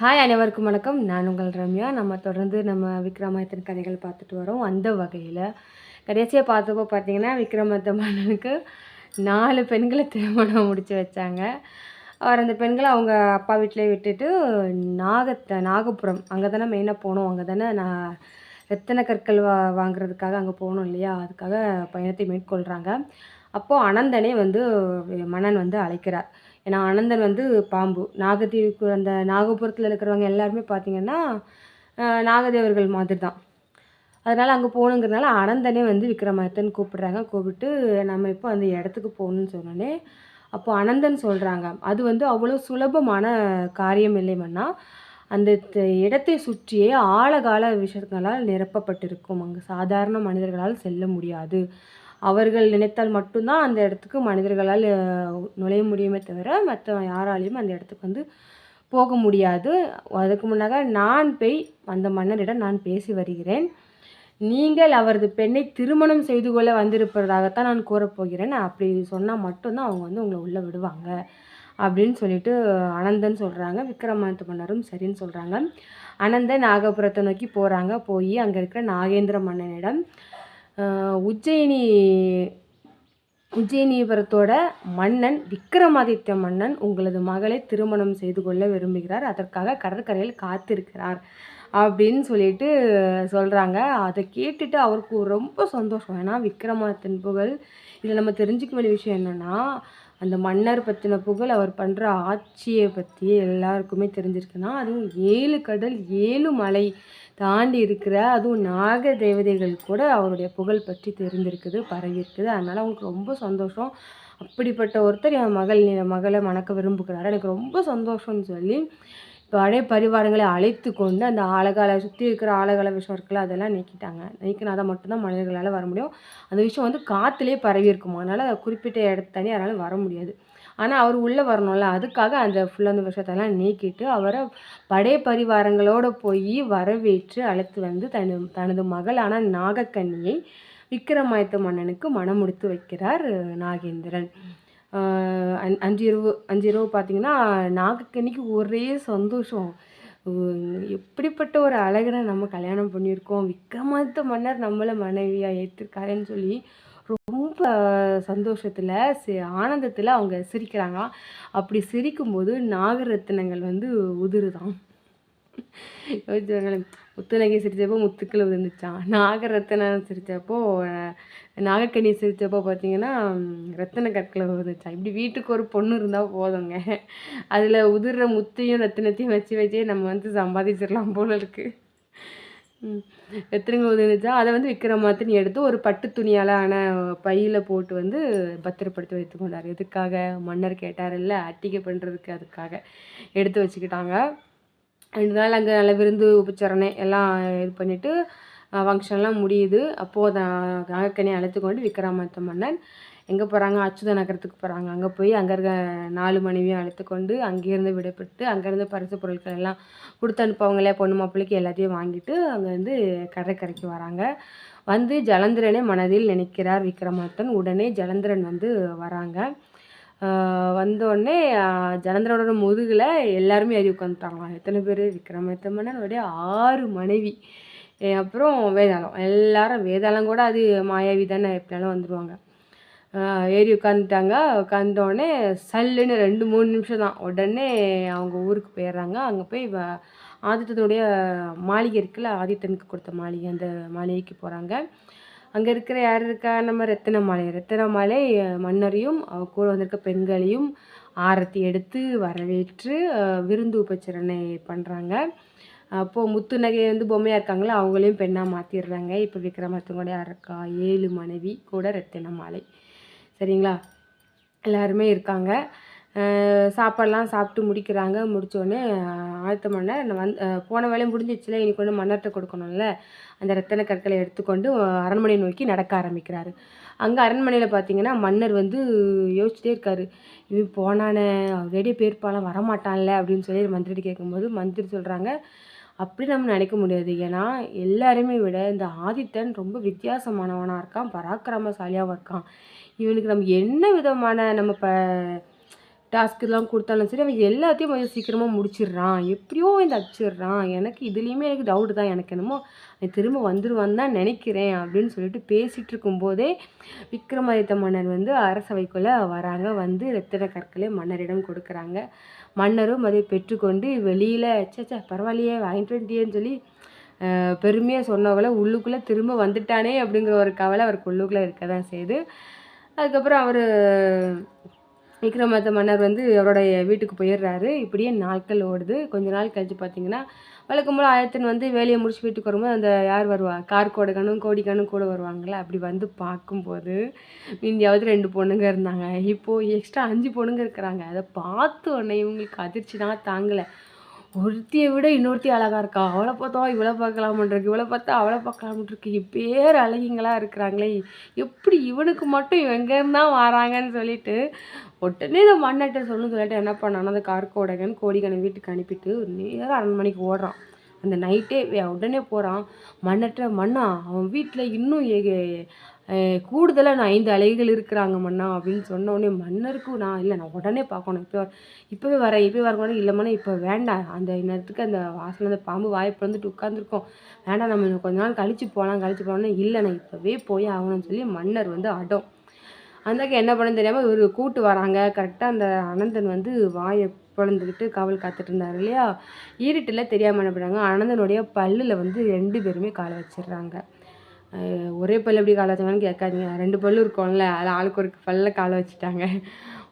Hi அனைவருக்கும் வணக்கம். நான் உங்கள் ரம்யா. நம்ம தொடர்ந்து நம்ம விக்ரமாதித்தன் கதைகள் பார்த்துட்டு வரோம். அந்த வகையில் கடைசியாக பார்த்தப்போ பார்த்தீங்கன்னா விக்ரமாதித்த மன்னனுக்கு நாலு பெண்களை திருமணம் முடித்து வச்சாங்க. அவர் அந்த பெண்களை அவங்க அப்பா வீட்டிலே விட்டுட்டு நாகத்தை நாகபுரம் அங்கே தானே மெயினாக போகணும் அங்கே தானே நான் ரத்தின கற்கள் வா வாங்குறதுக்காக அங்கே போகணும் இல்லையா? அதுக்காக பயணத்தை மேற்கொள்கிறாங்க அப்போது அனந்தனே வந்து மன்னன் வந்து அழைக்கிறார். ஏன்னா அனந்தன் வந்து பாம்பு. நாகத்தீவுக்கு அந்த நாகபுரத்தில் இருக்கிறவங்க எல்லாருமே பார்த்திங்கன்னா நாகதேவர்கள் மாதிரி தான் அதனால் அங்கே போகணுங்கிறனால அனந்தனே வந்து விக்ரமாதித்தன் கூப்பிடுறாங்க. கூப்பிட்டு நம்ம இப்போ அந்த இடத்துக்கு போகணுன்னு சொன்னோன்னே அப்போது அனந்தன் சொல்கிறாங்க அது வந்து அவ்வளோ சுலபமான காரியம் இல்லைமன்னா அந்த இடத்தை சுற்றியே ஆழகால விஷயங்களால் நிரப்பப்பட்டிருக்கும். அங்கே சாதாரண மனிதர்களால் செல்ல முடியாது. அவர்கள் நினைத்தால் மட்டும்தான் அந்த இடத்துக்கு மனிதர்களால் நுழைய முடியுமே தவிர மற்ற யாராலையும் அந்த இடத்துக்கு வந்து போக முடியாது. அதுக்கு முன்னாக நான் போய் அந்த மன்னரிடம் நான் பேசி வருகிறேன். நீங்கள் அவரது பெண்ணை திருமணம் செய்து கொள்ள வந்திருப்பதாகத்தான் நான் கூறப்போகிறேன் அப்படி சொன்னால் மட்டும்தான் அவங்க வந்து உங்களை உள்ளே விடுவாங்க அப்படின்னு சொல்லிட்டு அனந்தன் சொல்கிறாங்க விக்ரமாதித்த மன்னரும் சரின்னு சொல்கிறாங்க அனந்தன் நாகபுரத்தை நோக்கி போகிறாங்க போய் அங்கே இருக்கிற நாகேந்திர மன்னனிடம் உஜ்ஜயினி உஜ்ஜயினிபுரத்தோட மன்னன் விக்ரமாதித்ய மன்னன் உங்களது மகளை திருமணம் செய்து கொள்ள விரும்புகிறார். அதற்காக கடற்கரையில் காத்திருக்கிறார் அப்படின்னு சொல்லிட்டு சொல்கிறாங்க அதை கேட்டுட்டு அவருக்கு ரொம்ப சந்தோஷம். ஏன்னா விக்ரமாதித்தன் புகழ் இதில் நம்ம தெரிஞ்சுக்க வேண்டிய விஷயம் என்னென்னா அந்த மன்னர் பற்றின புகழ் அவர் பண்ணுற ஆட்சியை பற்றி எல்லாருக்குமே தெரிஞ்சிருக்குன்னா அதுவும் ஏழு கடல் ஏழு மலை தாண்டி இருக்கிற அதுவும் நாக தேவதைகள் கூட அவருடைய புகழ் பற்றி தெரிந்திருக்குது பரவியிருக்குது. அதனால் அவங்களுக்கு ரொம்ப சந்தோஷம். அப்படிப்பட்ட ஒருத்தர் என் மகள் என் மகளை மணக்க விரும்புகிறாரு. எனக்கு ரொம்ப சந்தோஷம்னு சொல்லி பழைய பரிவாரங்களை அழைத்து கொண்டு அந்த ஆலகால சுற்றி இருக்கிற ஆலகால விஷயம் இருக்குல்ல அதெல்லாம் நீக்கிட்டாங்க. நீக்கினாதான் அதை மட்டும்தான் மனிதர்களால் வர முடியும். அந்த விஷயம் வந்து காற்றுலேயே பரவி இருக்குமா. அதனால் குறிப்பிட்ட இடத்து தனி அதனால் வர முடியாது. ஆனால் அவர் உள்ளே வரணும்ல. அதுக்காக அந்த ஃபுல்லாக அந்த விஷயத்தெல்லாம் நீக்கிட்டு அவரை படைய பரிவாரங்களோடு போய் வரவேற்று அழைத்து வந்து தனது தனது மகளான நாகக்கண்ணியை விக்ரமாயத்த மன்னனுக்கு மனம் முடித்து வைக்கிறார் நாகேந்திரன். அஞ்சு இரவு அஞ்சு இரவு பார்த்திங்கன்னா நாகக்கண்ணிக்கு ஒரே சந்தோஷம். எப்படிப்பட்ட ஒரு அழகனை நம்ம கல்யாணம் பண்ணியிருக்கோம். விக்ரமாதித்த மன்னர் நம்மளை மனைவியாக ஏற்றிருக்காருன்னு சொல்லி ரொம்ப சந்தோஷத்தில் சி ஆனந்தத்தில் அவங்க சிரிக்கிறாங்களாம் அப்படி சிரிக்கும்போது நாகரத்தினங்கள் வந்து உதிருதான். யோசிச்சுங்களேன் முத்துநகை சிரித்தப்போ முத்துக்கள் விழுந்துச்சான் நாகரத்தினம் சிரித்தப்போ நாகக்கனி சிரித்தப்போ பார்த்தீங்கன்னா ரத்தன கற்களை விழுந்துச்சான் இப்படி வீட்டுக்கு ஒரு பொண்ணு இருந்தால் போதுங்க. அதில் உதிர்ற முத்தையும் ரத்தினத்தையும் வச்சு வச்சே நம்ம வந்து சம்பாதிச்சிடலாம் போல இருக்குது எத்தனைங்க உதவிச்சா அதை வந்து விக்ரமாத்தின் எடுத்து ஒரு பட்டு துணியால் ஆன பையில் போட்டு வந்து பத்திரப்படுத்தி வைத்துக்கொண்டார் எதுக்காக? மன்னர் கேட்டார் இல்லை அட்டிகை பண்ணுறதுக்கு அதுக்காக எடுத்து வச்சுக்கிட்டாங்க. ரெண்டு நாள் அங்கே நல்லா விருந்து உபச்சரணை எல்லாம் இது பண்ணிவிட்டு ஃபங்க்ஷன்லாம் முடியுது. அப்போது நாகக்கனியை அழைத்து கொண்டு விக்ரமாத்த மன்னன் எங்கே போகிறாங்க அச்சுத நகரத்துக்கு போகிறாங்க அங்கே போய் அங்கே இருக்க நாலு மனைவியும் அழைத்து கொண்டு அங்கேருந்து விடப்பட்டு அங்கேருந்து பரிசு பொருட்கள் எல்லாம் கொடுத்து அனுப்பவங்களே பொண்ணு மாப்பிள்ளைக்கு எல்லாத்தையும் வாங்கிட்டு அங்கேருந்து கடற்கரைக்கு வராங்க. வந்து ஜலந்திரனை மனதில் நினைக்கிறார் விக்ரமாத்தன் உடனே ஜலந்திரன் வந்து வராங்க. வந்தோடனே ஜலந்தரோட முதுகில் எல்லாருமே ஏறி உட்காந்துட்டாங்களாம் எத்தனை பேர்? விக்ரமாதித்த ஆறு மனைவி. அப்புறம் வேதாளம். எல்லாரும் வேதாளம் கூட அது மாயாவி தானே எப்படினாலும் வந்துடுவாங்க ஏறி உட்காந்துட்டாங்க உட்காந்தோடனே சல்லுன்னு ரெண்டு மூணு நிமிஷம் தான். உடனே அவங்க ஊருக்கு போயிடுறாங்க. அங்கே போய் ஆதித்தனுடைய மாளிகை இருக்குல்ல ஆதித்தனுக்கு கொடுத்த மாளிகை அந்த மாளிகைக்கு போகிறாங்க அங்கே இருக்கிற யார் இருக்கா? நம்ம ரத்தினமாலை ரத்தனமாலை மன்னரையும் அவ கூட வந்திருக்க பெண்களையும் ஆரத்தி எடுத்து வரவேற்று விருந்து உபச்சரணை பண்ணுறாங்க அப்போது முத்து நகை வந்து பொம்மையாக இருக்காங்களோ? அவங்களையும் பெண்ணாக மாற்றிடுறாங்க இப்போ விக்ரமாதித்தனுடைய இருக்கா ஏழு மனைவி கூட ரத்தின மாலை சரிங்களா? எல்லாருமே இருக்காங்க. சாப்பாடெலாம் சாப்பிட்டு முடிக்கிறாங்க. முடித்தோடனே ஆழ்த்த மன்னர் வந்து போன வேலையும் முடிஞ்சிச்சுல இன்றைக்கி வந்து மன்னர்கிட்ட கொடுக்கணும்ல? அந்த ரத்தன கற்களை எடுத்துக்கொண்டு அரண்மனை நோக்கி நடக்க ஆரம்பிக்கிறாரு. அங்கே அரண்மனையில் பார்த்தீங்கன்னா மன்னர் வந்து யோசிச்சுட்டே இருக்காரு. இவன் போனானே ரெடி பேர்ப்பாலாம் வரமாட்டான்ல அப்படின்னு சொல்லி மந்திரிட்டு கேட்கும்போது மந்திரி சொல்கிறாங்க அப்படி நம்ம நினைக்க முடியாது. ஏன்னா எல்லாருமே விட இந்த ஆதித்தன் ரொம்ப வித்தியாசமானவனாக இருக்கான் பராக்கிரமசாலியாகவும் இருக்கான். இவனுக்கு நம்ம என்ன விதமான நம்ம இப்போ டாஸ்க்கெல்லாம் கொடுத்தாலும் சரி அவன் எல்லாத்தையும் கொஞ்சம் சீக்கிரமாக முடிச்சிடுறான். எப்படியோ இந்த அடிச்சிடுறான். எனக்கு இதுலேயுமே எனக்கு டவுட்டு தான். எனக்கு என்னமோ அவன் திரும்ப வந்துடுவான்னு தான் நினைக்கிறேன் அப்படின்னு சொல்லிட்டு பேசிகிட்டு இருக்கும்போதே விக்ரமாதித்த மன்னர் வந்து அரசவைக்குள்ளே வராங்க. வந்து ரத்தின கற்களை மன்னரிடம் கொடுக்குறாங்க. மன்னரும் அதை பெற்றுக்கொண்டு வெளியில் சேச்சா பரவாயில்லையே வாங்கிட்டு வந்துட்டியேன்னு சொல்லி பெருமையாக சொன்னவளை உள்ளுக்குள்ளே திரும்ப வந்துட்டானே அப்படிங்கிற ஒரு கவலை அவருக்கு உள்ளுக்குள்ளே இருக்க தான் செய்யுது. அதுக்கப்புறம் அவர் விக்ரமாத்த மன்னர் வந்து அவருடைய வீட்டுக்கு போயிடுறாரு. இப்படியே நாட்கள் ஓடுது. கொஞ்ச நாள் கழிச்சு பார்த்தீங்கன்னா வழக்கம் போல் ஆயத்தன் வந்து வேலையை முடிச்சு வீட்டுக்கு வரும்போது அந்த யார் வருவா? கார் கோடைக்கணும் கோடிக்கணும் கூட வருவாங்களே? அப்படி வந்து பார்க்கும்போது இந்தியாவது ரெண்டு பொண்ணுங்க இருந்தாங்க. இப்போது எக்ஸ்ட்ரா அஞ்சு பொண்ணுங்க இருக்கிறாங்க. அதை பார்த்து உடனே இவங்களுக்கு அதிர்ச்சி தான் தாங்கலை. ஒருத்தியை விட இன்னொருத்தி அழகா இருக்கா? அவளை பார்த்தா இவளை பார்க்கலாமன்றிருக்கு. இவளை பார்த்தா அவளை பார்க்கலாமன்றிருக்கு. இப்பேர் அழகிங்களா இருக்கிறாங்களே. எப்படி இவனுக்கு மட்டும் எங்கேருந்தான் வராங்கன்னு சொல்லிட்டு உடனே இந்த மண்ணட்டை சொல்லணும்னு சொல்லிட்டு என்ன பண்ணானா அந்த கார்கோடகன் கோடிக்கனை வீட்டுக்கு அனுப்பிட்டு நேராக மணிக்கு ஓடுறான். அந்த நைட்டே உடனே போகிறான் மன்னட்ட மண்ணா அவன் வீட்டில் இன்னும் கூடுதலாக நான் ஐந்து அலைகள் இருக்கிறாங்க மன்னா அப்படின்னு சொன்ன உடனே மன்னருக்கு நான் இல்லை நான் உடனே பார்க்கணும். இப்போ இப்போவே வரேன் இப்போ வரக்கூடாது இல்லை மன்னா இப்போ வேண்டாம். அந்த நேரத்துக்கு அந்த வாசல் அந்த பாம்பு வாயை வந்துட்டு உட்காந்துருக்கோம் வேண்டாம் நம்ம இன்னும் கொஞ்ச நாள் கழித்து போகலாம் கழித்து போகலாம்னு இல்லை நான் இப்போவே போய் ஆகணும்னு சொல்லி மன்னர் வந்து அடம். அந்தாக்கா என்ன பண்ண தெரியாமல் இவர் கூட்டு வராங்க. கரெக்டாக அந்த அனந்தன் வந்து வாயை பிளந்துக்கிட்டு காவல் காத்துட்டு இருந்தார் இல்லையா? ஈரிட்டில் தெரியாமல் என்ன பண்ணுறாங்க அனந்தனுடைய பல்லில் வந்து ரெண்டு பேருமே காலை வச்சிடுறாங்க. ஒரே பல் எப்படி காலை வச்சாங்கன்னு கேட்காதீங்க. ரெண்டு பல்லு இருக்கும்ல அதில் ஆளுக்கு ஒரு பல்ல காலை வச்சுட்டாங்க.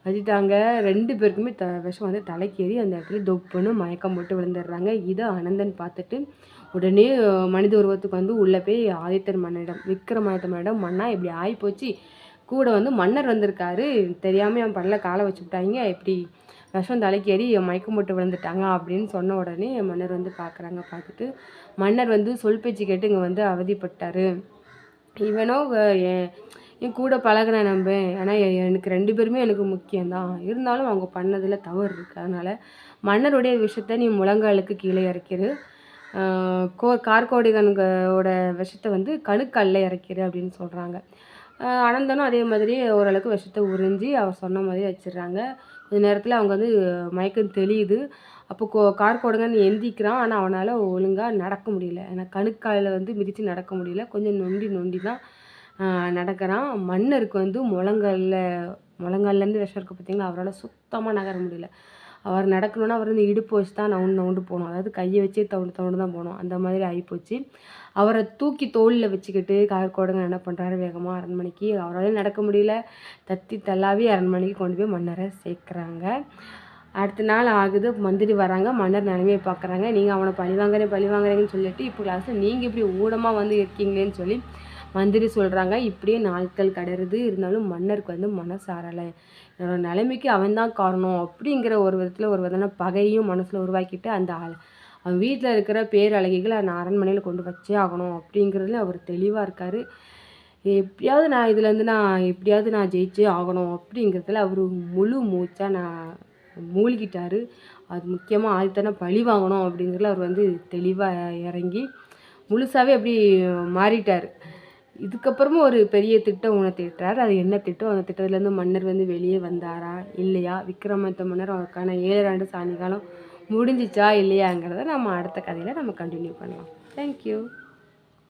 வச்சுட்டாங்க. ரெண்டு பேருக்குமே த விஷம் வந்து தலைக்கேறி அந்த இடத்துல தொப்புன்னு மயக்கம் போட்டு விழுந்துடுறாங்க. இதை அனந்தன் பார்த்துட்டு உடனே மனித உருவத்துக்கு வந்து உள்ளே போய் ஆதித்தர் மன்னிடம் விக்ரமாதித்த மன்னிடம் மன்னா இப்படி ஆகிப்போச்சு கூட வந்து மன்னர் வந்திருக்காரு. தெரியாமல் என் பல்ல காலை வச்சு விட்டாங்க. இப்படி விஷம் தலைக்கேறி மயக்கம் போட்டு விழுந்துட்டாங்க அப்படின்னு சொன்ன உடனே மன்னர் வந்து பார்க்குறாங்க பார்த்துட்டு மன்னர் வந்து சொல் பேச்சு கேட்டு இங்கே வந்து அவதிப்பட்டார். இவனோ என் என் கூட பழகின நம்ப. ஏன்னா எனக்கு ரெண்டு பேருமே எனக்கு முக்கியம்தான். இருந்தாலும் அவங்க பண்ணதில் தவறு இருக்குது அதனால் மன்னருடைய விஷயத்த நீ முழங்காலுக்கு கீழே இறக்கிடு கோ கார்கோடிகனோட விஷத்தை வந்து கணுக்கல்ல இறக்கிடு அப்படின்னு சொல்கிறாங்க அனந்தனும் அதே மாதிரி ஓரளவுக்கு விஷத்தை உறிஞ்சி அவர் சொன்ன மாதிரி வச்சிடுறாங்க. இந்த நேரத்தில் அவங்க வந்து மயக்கம் தெளியுது. அப்போ கோ கார் கொடுங்கன்னு எந்திக்கிறான். ஆனால் அவனால் ஒழுங்காக நடக்க முடியல. ஏன்னா கணுக்காலில் வந்து மிதித்து நடக்க முடியல. கொஞ்சம் நொண்டி நொண்டி தான் நடக்கிறான். மன்னருக்கு வந்து முழங்காலில் முழங்கல்லேருந்து விஷம் இருக்குது பார்த்தீங்களா அவரால் சுத்தமாக நகர முடியல. அவர் நடக்கணும்னா அவர் வந்து இடுப்பு வச்சு தான் நவுண்டு நவுண்டு போகணும். அதாவது கையை வச்சே தவுண்டு தவுண்டு தான் போகணும். அந்த மாதிரி ஆகிப்போச்சு அவரை தூக்கி தோளில் வச்சுக்கிட்டு கார்கோடங்க என்ன பண்ணுறாரு வேகமாக அரண்மனைக்கு அவரால் நடக்க முடியல. தத்தி தள்ளாவி அரண்மனைக்கு கொண்டு போய் மன்னரை சேர்க்குறாங்க. அடுத்த நாள் ஆகுது. மந்திரி வராங்க. மன்னர் நிலைமையை பார்க்குறாங்க. நீங்கள் அவனை பழி வாங்குறேன் பழி வாங்குறேங்கன்னு சொல்லிட்டு இப்போ கிளாஸில் நீங்கள் இப்படி ஊடமாக வந்து இருக்கீங்களேன்னு சொல்லி மந்திரி சொல்கிறாங்க இப்படியே நாட்கள் கடருது இருந்தாலும் மன்னருக்கு வந்து மனசாரலை என்னோடய நிலைமைக்கு அவன்தான் காரணம். அப்படிங்கிற ஒரு விதத்தில் ஒரு விதமான பகையும் மனசில் உருவாக்கிட்டு அந்த அவன் வீட்டில் இருக்கிற பேரழகிகளை நான் அரண்மனையில் கொண்டு வச்சே ஆகணும் அப்படிங்கிறதுல அவர் தெளிவாக இருக்கார். எப்படியாவது நான் இதுலேருந்து நான் எப்படியாவது நான் ஜெயிச்சே ஆகணும் அப்படிங்கிறதுல அவர் முழு மூச்சாக நான் மூழ்கிட்டார். அது முக்கியமாக ஆதித்தனை பழி வாங்கணும் அப்படிங்கிறதுல அவர் வந்து தெளிவாக இறங்கி முழுசாகவே அப்படி மாறிட்டார். இதுக்கப்புறமும் ஒரு பெரிய திட்டம் உணர்த்திட்டார் அது என்ன திட்டம்? அந்த திட்டத்துலேருந்து மன்னர் வந்து வெளியே வந்தாரா? இல்லையா? விக்ரமாதித்த மன்னர் அவருக்கான ஏழாண்டு சாணி காலம் முடிஞ்சிச்சா? இல்லையாங்கிறத நம்ம அடுத்த கதையில் நம்ம கண்டினியூ பண்ணலாம். தேங்க்யூ